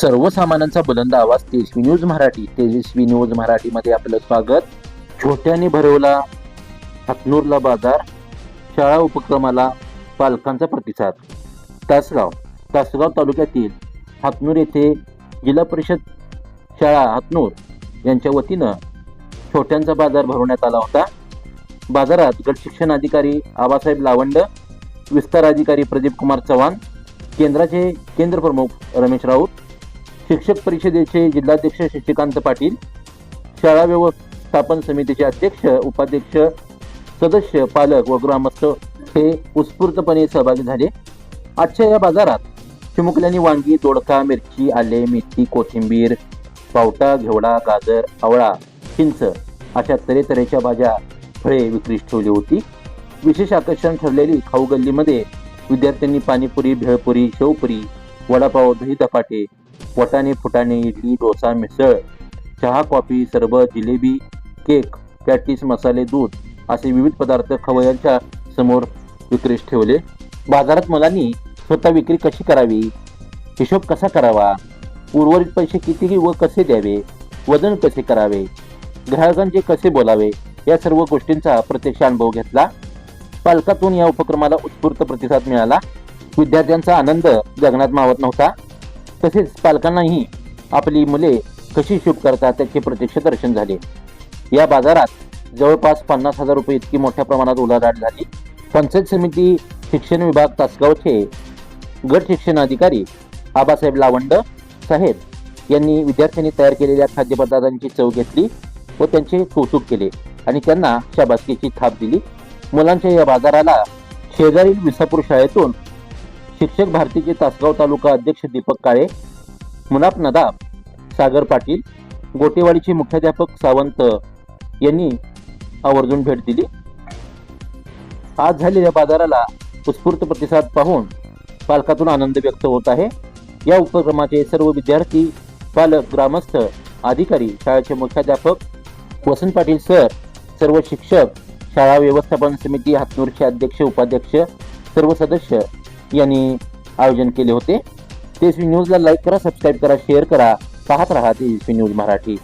सर्वसामान्यांचा बुलंद आवाज तेजस्वी न्यूज मराठी. तेजस्वी न्यूज मराठीमध्ये आपलं स्वागत. छोट्याने भरवला हातनूरला बाजार शाळा उपक्रमाला पालकांचा प्रतिसाद. तासगाव तासगाव तालुक्यातील हातनूर येथे जिल्हा परिषद शाळा हातनूर यांच्या वतीनं छोट्यांचा बाजार भरवण्यात आला होता. बाजारात गट शिक्षण अधिकारी आबासाहेब लावंड विस्तार अधिकारी प्रदीप कुमार चव्हाण केंद्राचे केंद्र प्रमुख रमेश राऊत शिक्षक परिषदेचे जिल्हाध्यक्ष शशिकांत पाटील शाळा व्यवस्थापन समितीचे अध्यक्ष उपाध्यक्ष सदस्य पालक व ग्रामस्थ हे उत्स्फूर्तपणे सहभागी झाले. आजच्या या बाजारात चिमुकल्यांनी वांगी दोडका मिरची आले मेथी कोथिंबीर पावटा घेवडा गाजर आवळा चिंच अशा तऱ्हेतऱ्हेच्या भाज्या फळे विक्रीस ठेवली होती. विशेष आकर्षण ठरलेली खाऊ गल्लीमध्ये विद्यार्थ्यांनी पाणीपुरी भेळपुरी शेवपुरी वडापाव दही धपाटे वटाणे फुटाणे इडली डोसा मिसळ चहा कॉफी सरबत जिलेबी केक पॅटीस मसाले दूध असे विविध पदार्थ खवय्यांच्या समोर विक्रीस ठेवले. बाजारात मुलांनी स्वतः विक्री कशी करावी? हिशोब कसा करावा? उर्वरित पैसे किती व कसे द्यावे? वजन कसे करावे? ग्राहकांचे कसे बोलावे? या सर्व गोष्टींचा प्रत्यक्ष अनुभव घेतला. पालकातून या उपक्रमाला उत्स्फूर्त प्रतिसाद मिळाला. विद्यार्थ्यांचा आनंद गगनात मावत नव्हता. तसेच पालकांनाही आपली मुले कशी शुभ करतात त्याचे प्रत्यक्ष दर्शन झाले. या बाजारात जवळपास पन्नास हजार रुपये इतकी मोठ्या प्रमाणात उलाढाल झाली. पंचायत समिती शिक्षण विभाग तासगावचे गट शिक्षण अधिकारी आबासाहेब लावंड साहेब यांनी विद्यार्थ्यांनी तयार केलेल्या खाद्यपदार्थांची चव घेतली व त्यांचे कौतुक केले आणि त्यांना शाबासकीची थाप दिली. मुलांच्या या बाजाराला शेजारील विसापूर शाळेतून शिक्षक भारतीचे तासगाव तालुका अध्यक्ष दीपक काळे मुनाफ नदाब सागर पाटील गोटेवाडीचे मुख्याध्यापक सावंत यांनी आवर्जून भेट दिली. आज झालेल्या बाजाराला उत्स्फूर्त प्रतिसाद पाहून पालकातून आनंद व्यक्त होत आहे. या उपक्रमाचे सर्व विद्यार्थी पालक ग्रामस्थ अधिकारी शाळेचे मुख्याध्यापक वसंत पाटील सर सर्व शिक्षक शाळा व्यवस्थापन समिती हातनूरचे अध्यक्ष उपाध्यक्ष सर्व सदस्य यांनी आयोजन केले होते. तेजस्वी न्यूजला लाईक करा सबस्क्राईब करा शेअर करा. पाहत राहा तेजस्वी न्यूज मराठी.